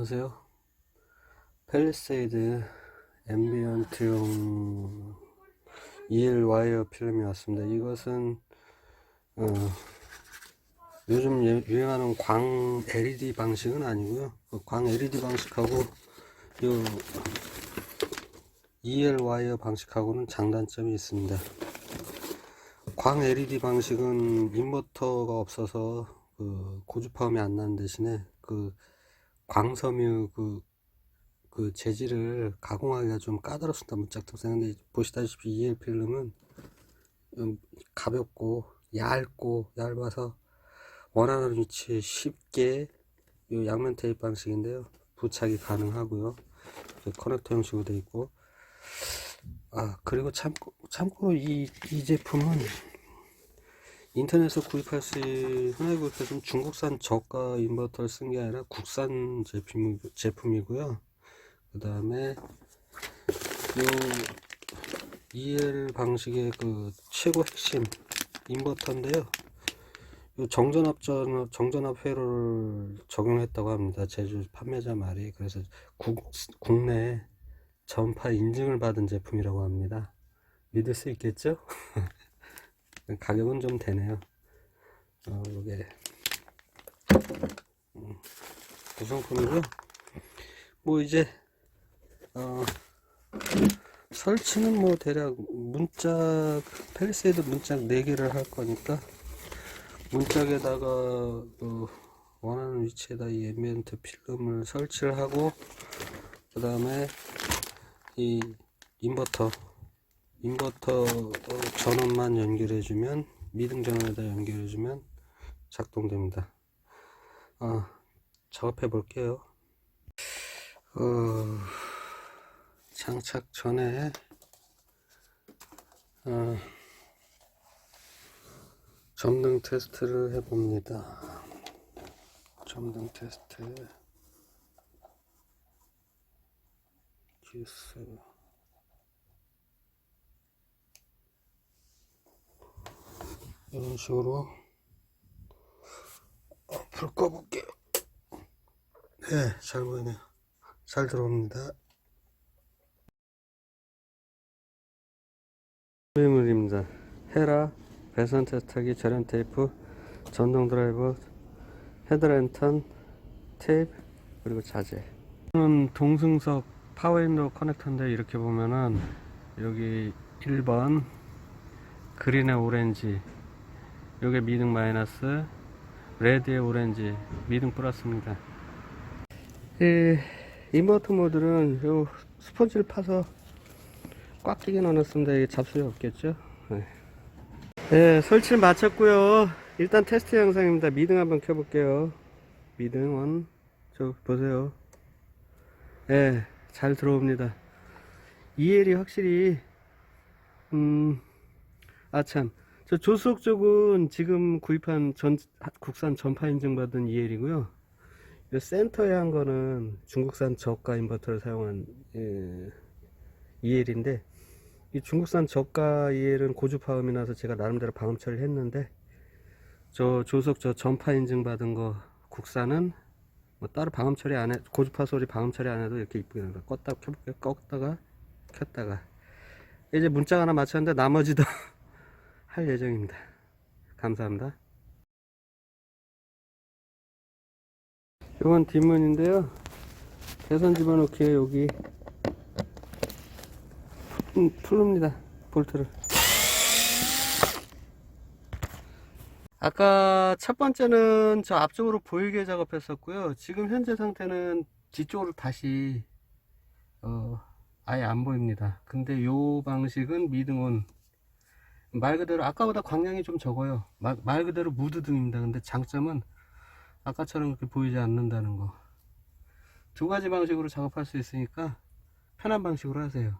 안녕하세요. 펠리세이드 앰비언트용 EL 와이어 필름이 왔습니다. 이것은 어, 요즘 예- 유행하는 광 LED 방식은 아니고요. 그광 LED 방식하고 요 EL 와이어 방식하고는 장단점이 있습니다. 광 LED 방식은 인버터가 없어서 그 고주파음이 안 나는 대신에 그 광섬유 그, 그 재질을 가공하기가 좀 까다롭습니다. 문짝통생. 근데 보시다시피 EL 필름은 음, 가볍고 얇고 얇아서 원하는 위치에 쉽게 이 양면 테이프 방식인데요. 부착이 가능하고요. 커넥터 형식으로 되어 있고 아 그리고 참고, 참고로 이, 이 제품은 인터넷에서 구입할 수수 있는 중국산 저가 인버터를 쓴 게 아니라 국산 제품, 제품이고요. 그 다음에 요 EL 방식의 그 최고 핵심 인버터인데요. 요 정전압 전 정전압 회로를 적용했다고 합니다. 제주 판매자 말이 그래서 국, 국내에 전파 인증을 받은 제품이라고 합니다. 믿을 수 있겠죠? 가격은 좀 되네요. 어, 요게 음, 구성품이고요. 뭐 이제 어, 설치는 뭐 대략 문짝 펠리세이드 문짝 4개를 할 거니까 문짝에다가 그 원하는 위치에다 이 앰비언트 필름을 설치를 하고 그 다음에 이 인버터 인버터 어, 전원만 연결해주면 미등 전원에다 연결해주면 작동됩니다. 아, 작업해 볼게요. 어, 장착 전에 어, 점등 테스트를 해봅니다. 점등 테스트 기스 이런 식으로 어, 불 꺼볼게요. 네, 잘 보이네요. 잘 들어옵니다. 매물입니다. 헤라, 배선 테스트기, 절연 테이프, 전동 드라이버, 헤드랜턴, 테이프, 그리고 자재. 이는 동승석 파워인도 커넥터인데 이렇게 보면은 여기 1번 그린의 오렌지 요게 미등 마이너스 레드의 오렌지 미등 플러스입니다. 이 인버터 모듈은 요 스펀지를 파서 꽉 끼게 넣어놨습니다. 이게 잡소리 없겠죠? 네. 네, 설치를 마쳤고요. 일단 테스트 영상입니다. 미등 한번 켜볼게요. 미등 원 저 보세요. 네, 잘 들어옵니다. EL이 확실히 음, 아참 저 조수석 쪽은 지금 구입한 전, 국산 전파 인증받은 EL이고요. 이 센터에 한 거는 중국산 저가 인버터를 사용한 예, EL인데 이 중국산 저가 EL은 고주파음이 나서 제가 나름대로 방음 처리를 했는데 저 조수석 저 전파 인증 받은 거 국산은 뭐 따로 방음 처리 안 해, 고주파 소리 방음 처리 안 해도 이렇게 이쁘게 나옵니다. 껐다 켜볼게요. 껐다가 켰다가 이제 문짝 하나 맞췄는데 나머지도 할 예정입니다. 감사합니다. 이건 뒷문인데요. 개선 집어넣기에 여기 음, 풀릅니다. 볼트를. 아까 첫 번째는 저 앞쪽으로 보이게 작업했었고요. 지금 현재 상태는 뒤쪽으로 다시 어, 아예 안 보입니다. 근데 요 방식은 미등온 말 그대로 아까보다 광량이 좀 적어요. 말, 말 그대로 무드등입니다. 근데 장점은 아까처럼 그렇게 보이지 않는다는 거. 두 가지 방식으로 작업할 수 있으니까 편한 방식으로 하세요.